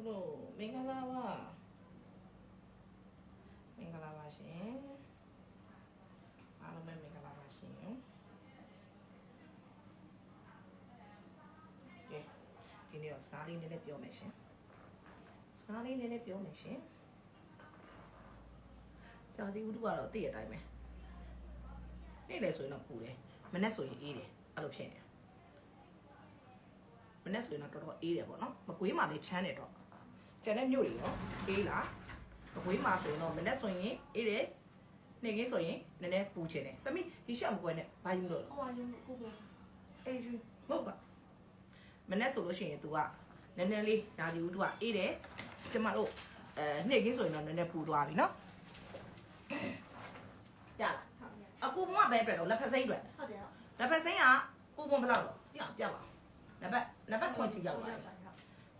ဟုတ်လို့မင်္ဂလာပါမင်္ဂလာပါရှင်အားလုံးပဲမင်္ဂလာပါရှင်ကဲဒီနေ့တော့စကားလေးနည်းနည်းပြောမယ်ရှင်စကားလေးနည်းနည်းပြောမယ်ရှင်ကြာစီဝတ္ထုကတော့သိရတဲ့အတိုင်းပဲနေ့လေဆိုရင်တော့ပူတယ်မနေ့ဆိုရင်အေးတယ်အဲ့လိုဖြစ်နေတယ်မနေ့ဆိုရင်တော့တော်တော်အေးတယ်ပေါ့နော်မကွေးမှလည်းချမ်းတယ်တော့ ကျန်တဲ့မြို့တွေရောအေးလားမကွေးမှဆိုရင်တော့မနေ့ဆိုရင်အေးတယ်နေကင်းဆိုရင်နည်းနည်းပူချင်တယ်တမိဒီရှက်မကွဲနဲ့ဘာယူလို့လဲဟိုကယူကိုကိုအေးယူဟုတ်ပါမနေ့ဆိုလို့ရှိရင် तू ကနည်းနည်းလေးယာဒီဦး तू ကအေးတယ်ကျမတို့အဲနေကင်းဆိုရင်တော့နည်းနည်းပူသွားပြီနော်ရလားဟုတ်တယ်အခုဘုံကဘဲအတွက်တော့လက်ဖက်စိမ့်အတွက်ဟုတ်တယ်လက်ဖက်စိမ့်ကကိုဘုံဘယ်လောက်တော့ပြပြပါနံပါတ်နံပါတ်ခွန်ချီရောက်လာ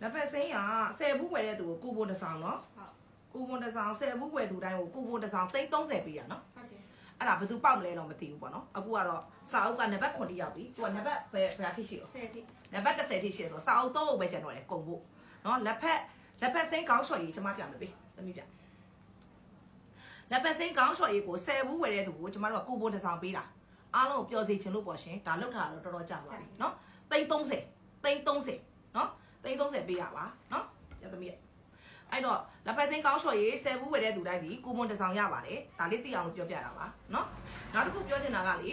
တယ်လက်ဖက်စိမ့်က10ဘူးဝယ်တဲ့သူကိုကိုဘုံတစ်ဆောင်နော်ဟုတ်ကိုဘုံတစ်ဆောင်10ဘူးဝယ်သူတိုင်းကိုကိုဘုံတစ်ဆောင်330ပေးရနော်ဟုတ်တယ်အဲ့ဒါဘယ်သူပေါက်မလဲတော့မသိဘူးပေါ့နော်အခုကတော့စာအုပ်ကနံပါတ်9ရောက်ပြီသူကနံပါတ်ဘယ်ဘယ်အထိရှိရောဆယ်တိနံပါတ်30ထိရှိတယ်ဆိုတော့စာအုပ်3အုပ်ပဲကျန်တော့တယ်ကုန်ဖို့နော်လက်ဖက်လက်ဖက်စိမ့်ကောင်းချော်ကြီးကျွန်မပြမယ်ပေးသမီးပြလက်ဖက်စိမ့်ကောင်းချော်ကြီးကို10ဘူးဝယ်တဲ့သူကိုကျွန်မတို့ကကိုဘုံတစ်ဆောင်ပေးတာအားလုံးကိုပျော်စေချင်လို့ပေါ့ရှင်ဒါလောက်တာတော့တော်တော်ကြာသွားပြီနော်330 330နော် 330ပေးရပါနော်ရသမီးရအဲ့တော့လက်ဖက်စိမ့်ကောင်းချော်ကြီး10ဘူးဝယ်တဲ့သူတိုင်းဒီကိုဘုံတစ်ဆောင်ရပါတယ်ဒါလေးသိအောင်လို့ပြောပြတာပါနော်နောက်တစ်ခုပြောချင်တာကလေ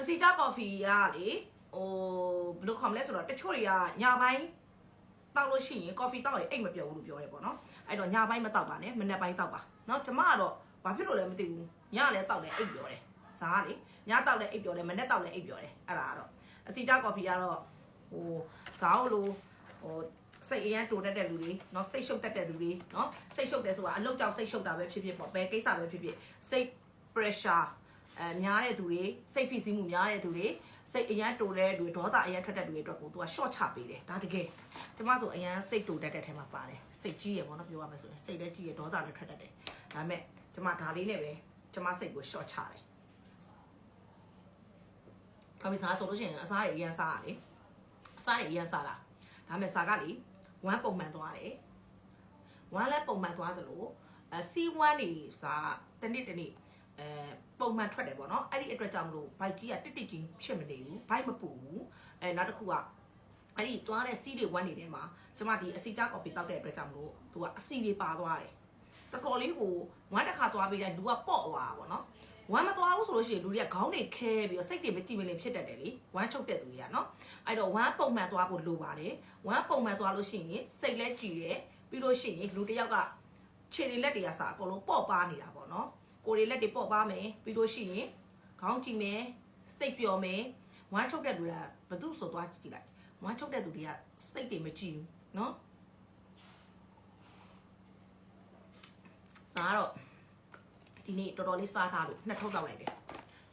အစီတာကော်ဖီကလေဟိုဘယ်လိုခေါ်မလဲဆိုတော့တချို့တွေကညပိုင်းတောက်လို့ရှိရင်ကော်ဖီတောက်ရင်အိတ်မပြောဘူးလို့ပြောရဲပေါ့နော်အဲ့တော့ညပိုင်းမတောက်ပါနဲ့မနေ့ပိုင်းတောက်ပါနော်ကျမကတော့ဘာဖြစ်လို့လဲမသိဘူးညလည်းတောက်တယ်အိတ်ပြောတယ်ဇာကလေညတောက်လည်းအိတ်ပြောတယ်မနေ့တောက်လည်းအိတ်ပြောတယ်အဲ့ဒါကတော့ အစီတာကော်ဖီကတော့ဟိုဇာလို့ဟိုစိတ်အရန်တိုးတတ်တဲ့လူတွေเนาะစိတ်ရှုပ်တတ်တဲ့လူတွေเนาะစိတ်ရှုပ်တယ်ဆိုတာအလုတ်ကြောင့်စိတ်ရှုပ်တာပဲဖြစ်ဖြစ်ပေါ့ဘယ်ကိစ္စပဲဖြစ်ဖြစ်စိတ် pressure အဲများတဲ့သူတွေစိတ်ဖိစီးမှုများတဲ့သူတွေစိတ်အရန်တိုတဲ့လူတွေဒေါသအရန်ထွက်တဲ့လူတွေအတွက်ကိုသူက short ချပေးတယ်ဒါတကယ်ကျမဆိုအရန်စိတ်တိုတတ်တဲ့ထဲမှာပါတယ်စိတ်ကြီးရပေါ့နော်ပြောရမယ်ဆိုရင်စိတ်လည်းကြီးရဒေါသလည်းထွက်တတ်တယ်ဒါပေမဲ့ကျမဒါလေးနဲ့ပဲကျမစိတ်ကို short ချတယ် အမေသားဆိုလို့ရှိရင်အစားရအရန်စားရလေအစားရအရန်စားလာဒါပေမဲ့စားကလေဝမ်းပုံမှန်သွားတယ်ဝမ်းလည်းပုံမှန်သွားတယ်လို့အဲ C1 နေစားတနေ့တနေ့အဲပုံမှန်ထွက်တယ်ပေါ့နော်အဲ့ဒီအတွက်ကြောင့်မလို့ဘိုက်ကြီးကတစ်တစ်ကြီးဖြစ်မနေဘူးဘိုက်မပူဘူးအဲနောက်တစ်ခုကအဲ့ဒီသွားတဲ့စီးတွေဝမ်းနေတဲ့မှာကျမဒီအစီကြကော်ဖီတောက်တဲ့အတွက်ကြောင့်မလို့သူကအစီတွေပါသွားတယ်တော်တော်လေးကိုဝမ်းတစ်ခါသွားပြီးတိုင်းလူကပေါ့သွားတာပေါ့နော် ဝမ်းမသွားဘူးဆိုလို့ရှိရင်လူတွေကခေါင်းတွေခဲပြီးတော့စိတ်တွေမကြည်မလင်ဖြစ်တတ်တယ်လေဝမ်းချုပ်တဲ့သူတွေကနော်အဲ့တော့ဝမ်းပုံမှန်သွားဖို့လိုပါတယ်ဝမ်းပုံမှန်သွားလို့ရှိရင်စိတ်လည်းကြည်တယ်ပြီးလို့ရှိရင်လူတစ်ယောက်ကခြေတွေလက်တွေကစာအကုန်လုံးပေါ့ပါနေတာပေါ့နော်ကိုယ်တွေလက်တွေပေါ့ပါမယ်ပြီးလို့ရှိရင်ခေါင်းကြည့်မယ်စိတ်ပျော်မယ်ဝမ်းချုပ်တဲ့လူကဘသူဆိုသွားကြည့်လိုက်ဝမ်းချုပ်တဲ့သူတွေကစိတ်တွေမကြည်ဘူးနော်စားတော့ ဒီနေ့တော်တော်လေးစားထားလို့နှစ်ထုပ်တောက်လိုက်တယ်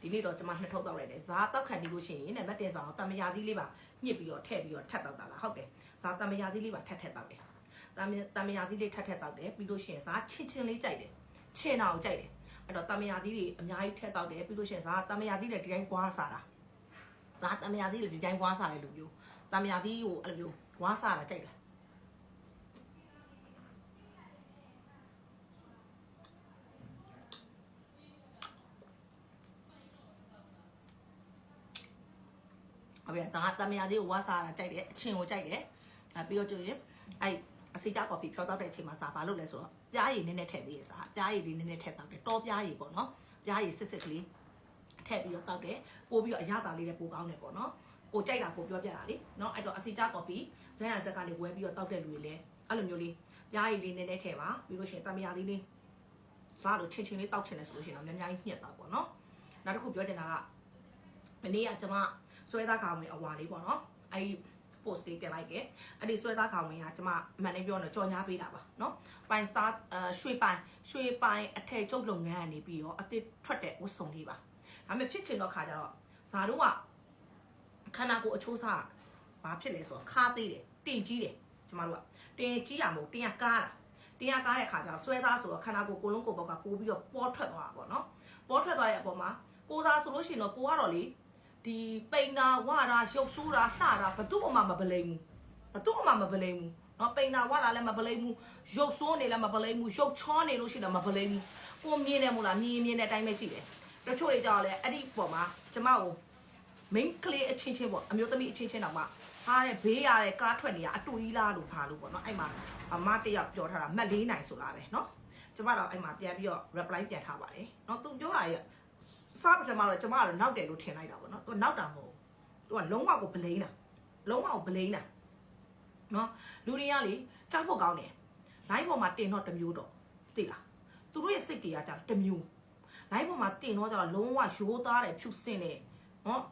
ဒီနေ့တော့ကျွန်မနှစ်ထုပ်တောက်လိုက်တယ်ဇာတောက်ခံနေလို့ရှိရင်နံပါတ်1ဆောင်တမယာသီးလေးပါညှစ်ပြီးတော့ထည့်ပြီးတော့ထပ်တောက်တာလားဟုတ်တယ်ဇာတမယာသီးလေးပါထပ်ထပ်တောက်တယ်တမတမယာသီးလေးထပ်ထပ်တောက်တယ်ပြီးလို့ရှိရင်ဇာချင်းချင်းလေးကြိုက်တယ်ချင်းအောင်ကြိုက်တယ်အဲ့တော့တမယာသီးတွေအများကြီးထည့်တောက်တယ်ပြီးလို့ရှိရင်ဇာတမယာသီးတွေဒီတိုင်းကွာစားတာဇာတမယာသီးတွေဒီတိုင်းကွာစားတဲ့လူမျိုးတမယာသီးကိုအဲ့လိုမျိုးကွာစားတာကြိုက်တယ် ဟုတ်ပြီဒါကတမယာလေးကိုဝါစားတာကြိုက်တယ်အချင်းကိုကြိုက်တယ်အဲပြီးတော့ကျရင်အဲ့အစီတာကော်ဖီဖြောတောက်တဲ့အချိန်မှာစားဘာလုပ်လဲဆိုတော့ပြားရည်နည်းနည်းထည့်သေးရစားပြားရည်လေးနည်းနည်းထည့်တောက်တယ်တောပြားရည်ပေါ့နော်ပြားရည်စစ်စစ်ကလေးထည့်ပြီးတော့တောက်တယ်ပို့ပြီးတော့အရသာလေးလည်းပိုကောင်းတယ်ပေါ့နော်ကိုကြိုက်တာကိုပြောပြတာလေနော်အဲ့တော့အစီတာကော်ဖီဇန်ရဇက်ကလေးဝဲပြီးတော့တောက်တဲ့လူတွေလည်းအဲ့လိုမျိုးလေးပြားရည်လေးနည်းနည်းထည့်ပါပြီးလို့ရှိရင်တမယာလေးလေးစားလို့ချင်းချင်းလေးတောက်ချင်တယ်ဆိုလို့ရှိရင်တော့များများကြီးညှက်တာပေါ့နော်နောက်တစ်ခုပြောချင်တာက မနေ့ကကျွန်မဆွဲသားခေါင်ဝင်အဝါလေးပေါ့နော်အဲ့ဒီ post လေးတင်လိုက်ခဲ့အဲ့ဒီဆွဲသားခေါင်ဝင်ကကျွန်မအမှန်လေးပြောတော့ကြော်ညာပေးတာပါနော်ပိုင်စားအရွှေပိုင်ရွှေပိုင်အထည်ချုပ်လုပ်ငန်းကနေပြီးတော့အသစ်ထွက်တဲ့ဝတ်စုံလေးပါဒါပေမဲ့ဖြစ်ချင်တော့ခါကြတော့ဇာတို့ကခန္ဓာကိုယ်အချိုးစားဘာဖြစ်လဲဆိုတော့ခါသေးတယ်တင်ကြီးတယ်ကျမတို့ကတင်ကြီးရမို့တင်ရကားတာတင်ရကားတဲ့ခါကျတော့ဆွဲသားဆိုတော့ခန္ဓာကိုယ်ကိုလုံးကိုယ်ဘောက်ကပိုးပြီးတော့ပေါ်ထွက်သွားတာပေါ့နော်ပေါ်ထွက်သွားတဲ့အပေါ်မှာကိုသားဆိုလို့ရှိရင်တော့ကိုကတော့လေ ဒီပိန်တာဝတာရုပ်ဆိုးတာလှတာဘသူ့မှမပလိန်ဘူးဘသူမှမပလိမ့်ဘူးနော်ပိန်တာဝါလာလည်းမပလိမ့်ဘူးရုပ်ဆိုးနေလည်းမပလိမ့်ဘူးရုပ်ချောနေလို့ရှိရင်လည်းမပလိမ့်ဘူးကိုမြင်တယ်မို့လားမြင်မြင်တဲ့အတိုင်းပဲကြည့်တယ်တချို့တွေကြောက်လဲအဲ့ဒီပေါ်မှာကျမကို main ကလေးအချင်းချင်းပေါ့အမျိုးသမီးအချင်းချင်းတော့မှဟာတဲ့ဘေးရတဲ့ကားထွက်နေရအတူကြီးလားလို့ဖာလို့ပေါ့နော်အဲ့မှာအမတယောက်ပြောထားတာမက်လေးနိုင်ဆိုလားပဲနော်ကျမတော့အဲ့မှာပြန်ပြီးတော့ reply ပြန်ထားပါတယ်နော်သူပြောတာရဲ့ စပထမတော့ကျမကတော့နောက်တယ်လို့ထင်လိုက်တာပေါ့နော်သူကနောက်တာမဟုတ်သူကလုံးဝကိုဗလိန်းတာလုံးဝကိုဗလိန်းတာနော်လူတွေကလေကြောက်ဖို့ကောင်းတယ်လိုင်းပေါ်မှာတင်တော့တမျိုးတော့သိလားသူတို့ရဲ့စိတ်တွေကကြတော့တမျိုးလိုင်းပေါ်မှာတင်တော့ကြတော့လုံးဝရိုးသားတယ်ဖြူစင်တယ်နော်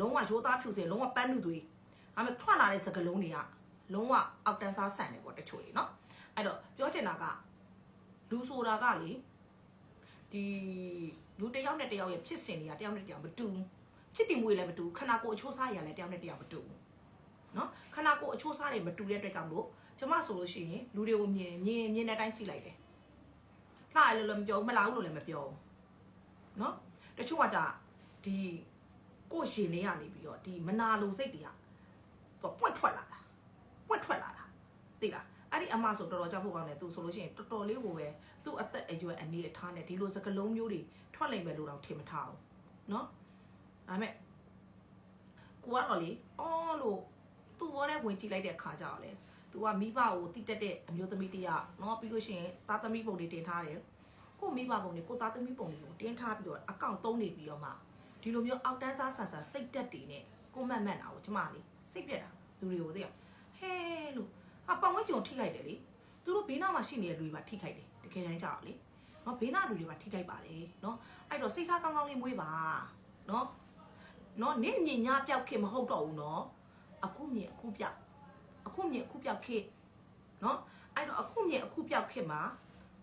လုံးဝရိုးသားဖြူစင်လုံးဝပန်းလူသွေးဒါပေမဲ့ထွက်လာတဲ့စကလုံးတွေကလုံးဝအောက်တန်းစားဆန်တယ်ပေါ့တချို့လေနော်အဲ့တော့ပြောချင်တာကလူဆိုတာကလေဒီ လူတစ်ယောက်နဲ့တစ်ယောက်ရဲ့ဖြစ်စဉ်တွေကတစ်ယောက်နဲ့တစ်ယောက်မတူဘူးဖြစ်တည်မှုတွေလည်းမတူဘူးခန္ဓာကိုယ်အချိုးစားတွေလည်းတစ်ယောက်နဲ့တစ်ယောက်မတူဘူးเนาะခန္ဓာကိုယ်အချိုးစားတွေမတူတဲ့အတွက်ကြောင့်မို့ကျမဆိုလို့ရှိရင်လူတွေကိုမြင်မြင်မြင်တဲ့အတိုင်းကြည့်လိုက်တယ်လှရလို့လည်းမပြောဘူးမလာဘူးလို့လည်းမပြောဘူးเนาะတချို့ကじゃဒီ ကိုယ့်ရှင်လေးကနေပြီးတော့ဒီမနာလိုစိတ်တွေကသူပွက်ထွက်လာတာပွက်ထွက်လာတာသိလား အဲ့ဒီအမဆိုတော်တော်ကြောက်ဖို့ကောင်းတယ်သူဆိုလို့ရှိရင်တော်တော်လေးကိုပဲသူ့အသက်အရွယ်အနေအထားနဲ့ဒီလိုစကလုံးမျိုးတွေထွက်လိမ့်မယ်လို့တော့ထင်မထားဘူးเนาะဒါပေမဲ့ကိုကတော့လေအော်လို့သူ့ဘောနဲ့ဝင်ကြည့်လိုက်တဲ့ခါကျတော့လေသူကမိဘကိုတိတက်တဲ့အမျိုးသမီးတယောက်เนาะပြီးလို့ရှိရင်သားသမီးပုံတွေတင်ထားတယ်ကိုမိဘပုံတွေကိုသားသမီးပုံတွေကိုတင်ထားပြီးတော့အကောင့်သုံးနေပြီးတော့မှ ဒီလိုမျိုးအောက်တန်းသားဆန်ဆန်စိတ်တက်တွေနဲ့ကိုမတ်မတ်တာကိုကျမလေးစိတ်ပြက်တာလူတွေကိုသိရဟဲလို့ ဟာပေါင်ဝဲကြုံထိခိုက်တယ်လေသူတို့ဘေးနားမှာရှိနေတဲ့လူတွေမှာထိခိုက်တယ်တကယ်တမ်းကြောက်လေနော်ဘေးနားလူတွေမှာထိခိုက်ပါလေနော်အဲ့တော့စိတ်ထားကောင်းကောင်းလေးမွေးပါနော်နော်နင့်ညင်ညာပြောက်ခင်မဟုတ်တော့ဘူးနော်အခုမြင်အခုပြောက်အခုမြင်အခုပြောက်ခေနော်အဲ့တော့အခုမြင်အခုပြောက်ခေမှာ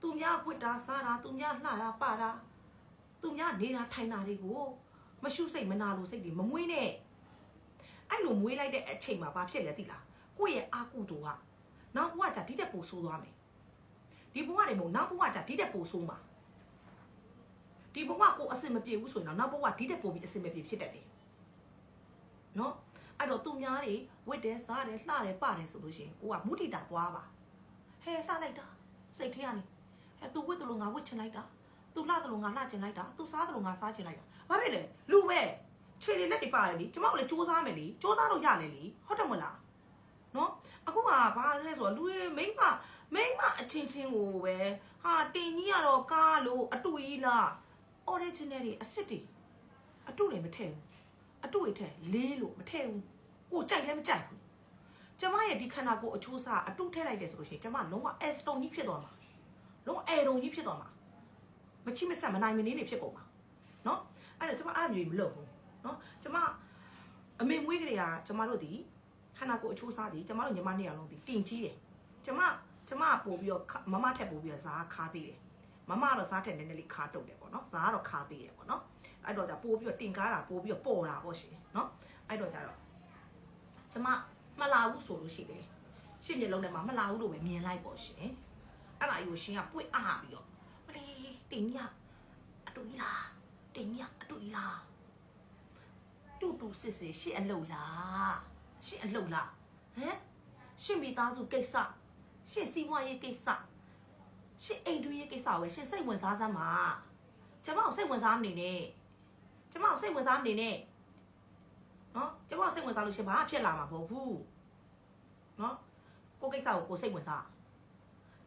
သူများဝတ်တာစားတာသူများလှတာပတာသူများနေတာထိုင်တာတွေကိုမရှုစိတ်မနာလိုစိတ်တွေမမွေးနဲ့အဲ့လိုမွေးလိုက်တဲ့အချိန်မှာဘာဖြစ်လဲသိလားကိုယ့်ရဲ့အာကုတူက နောက်ဘဝကျဒီတက်ပိုဆိုးသွားမယ်ဒီဘဝတွေမဟုတ်နောက်ဘဝကျဒီတက်ပိုဆိုးမှာဒီဘဝကိုအစင်မပြေဘူးဆိုရင်တော့နောက်ဘဝဒီတက်ပိုပြီးအစင်မပြေဖြစ်တတ်တယ်နော်အဲ့တော့သူများတွေဝစ်တယ်စားတယ်လှတယ်ပါတယ်ဆိုလို့ရှိရင်ကိုကမုဒိတာပွားပါဟဲလှလိုက်တာစိတ်ထဲကနေဟဲသူဝစ်တယ်လို့ငါဝစ်ချင်လိုက်တာသူလှတယ်လို့ငါလှချင်လိုက်တာသူစားတယ်လို့ငါစားချင်လိုက်တာဘာဖြစ်လဲလူပဲခြေတွေလက်တွေပါတယ်လေကျမတို့လည်းစူးစမ်းမယ်လေစူးစမ်းလို့ရလေလေဟုတ်တယ်မလားနော် အခုကဘာလဲဆိုတော့လူရဲ့မိန်းမမိန်းမအချင်းချင်းကိုပဲဟာတင်ကြီးကတော့ကားလို့အတူကြီးလား original တွေအစ်စ်တွေအတူတွေမထည့်ဘူးအတူတွေထည့်လေးလို့မထည့်ဘူးကိုကြိုက်လည်းမကြိုက်ဘူးကျမရဲ့ဒီခန္ဓာကိုယ်အချိုးစားအတူထည့်လိုက်တယ်ဆိုလို့ရှိရင်ကျမလုံးဝ S တုံကြီးဖြစ်သွားမှာလုံးဝ A တုံကြီးဖြစ်သွားမှာ မချိမဆက်မနိုင်မနေနေဖြစ်ကုန်ပါเนาะအဲ့တော့ကျမအဲ့လိုမျိုးမလုပ်ဘူးเนาะကျမအမေမွေးကလေးကကျမတို့ဒီ ခန္ဓာကိုယ်အချိုးစားဒီကျမတို့ညီမနှစ်ယောက်လုံးဒီတင်ကြီးတယ်ကျမကျမပို့ပြီးတော့မမထက်ပို့ပြီးတော့ဇာခါသေးတယ်မမကတော့ဇားထက်နည်းနည်းလေးခါတုတ်တယ်ပေါ့နော်ဇာကတော့ခါသေးတယ်ပေါ့နော်အဲ့တော့じゃပို့ပြီးတော့တင်ကားတာပို့ပြီးတော့ပေါ်တာပေါ့ရှင်နော်အဲ့တော့ကြတော့ကျမမလာဘူးဆိုလို့ရှိတယ်ရှင်းမျက်လုံးထဲမှာမလာဘူးလို့ပဲမြင်လိုက်ပေါ့ရှင်အဲ့ဒါအယူရှင်ကပွင့်အားပြီးတော့မလေးတင်ညအတူကြီးလားတင်ညအတူကြီးလားတူတူစစ်စစ်ရှစ်အလုတ်လား ရှစ်အလုတ်လားဟမ်ရှစ်မိသားစုကိစ္စရှစ်စီးပွားရေးကိစ္စရှစ်အိမ်တွင်းရေးကိစ္စပဲရှစ်စိတ်ဝင်စားစမ်းပါကျမကိုစိတ်ဝင်စားမနေနဲ့ကျမကိုစိတ်ဝင်စားမနေနဲ့နော်ကျမကိုစိတ်ဝင်စားလို့ရှရင်ဘာဖြစ်လာမှာမဟုတ်ဘူးနော်ကိုကိစ္စကိုကိုစိတ်ဝင်စား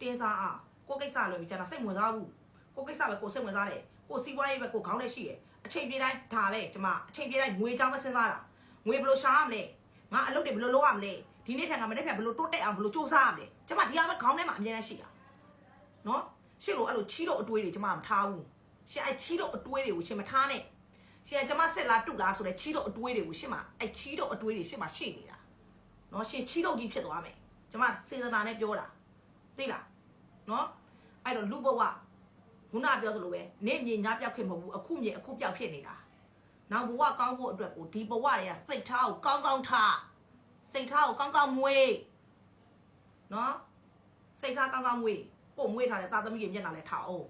တင်းစားအားကိုကိစ္စလို့ပြီးကျန်တာစိတ်ဝင်စားဘူးကိုကိစ္စပဲကိုစိတ်ဝင်စားတယ်ကိုစီးပွားရေးပဲကိုခေါင်းနဲ့ရှိတယ်အချိန်ပြေးတိုင်းဒါပဲကျမအချိန်ပြေးတိုင်းငွေကြောင်းပဲစဉ်းစားတာငွေဘယ်လိုရှာရမလဲ ငါအလုပ်တွေဘယ်လိုလုပ်ရမလဲဒီနေ့ထံကမနေ့ကဘယ်လိုတိုးတက်အောင်ဘယ်လိုစူးစမ်းရမလဲကျမဒီဟာပဲခေါင်းထဲမှာအမြဲတမ်းရှိတာနော်ရှစ်လို့အဲ့လိုချီးတော့အတွေးတွေကျမမထားဘူးရှင်အဲ့ချီးတော့အတွေးတွေကိုရှင်မထားနဲ့ရှင်ကျမစစ်လားတုလားဆိုတဲ့ချီးတော့အတွေးတွေကိုရှင်မအဲ့ချီးတော့အတွေးတွေရှင်မရှိနေတာနော်ရှင်ချီးတော့ကြီးဖြစ်သွားမယ်ကျမစေတနာနဲ့ပြောတာသိလားနော်အဲ့တော့လူဘဝခုနပြောသလိုပဲနေမြင်ညားပြောက်ခင်မဟုတ်ဘူးအခုမြင်အခုပြောက်ဖြစ်နေတာ နောက်ဘဝကောင်းဖို့အတွက်ကိုဒီဘဝတွေကစိတ်ထားကိုကောင်းကောင်းထားစိတ်ထားကိုကောင်းကောင်းမွေးနော်စိတ်ထားကောင်းကောင်းမွေးကို့မွေးထားတဲ့သာသမီတွေမျက်နှာလဲထားအောင်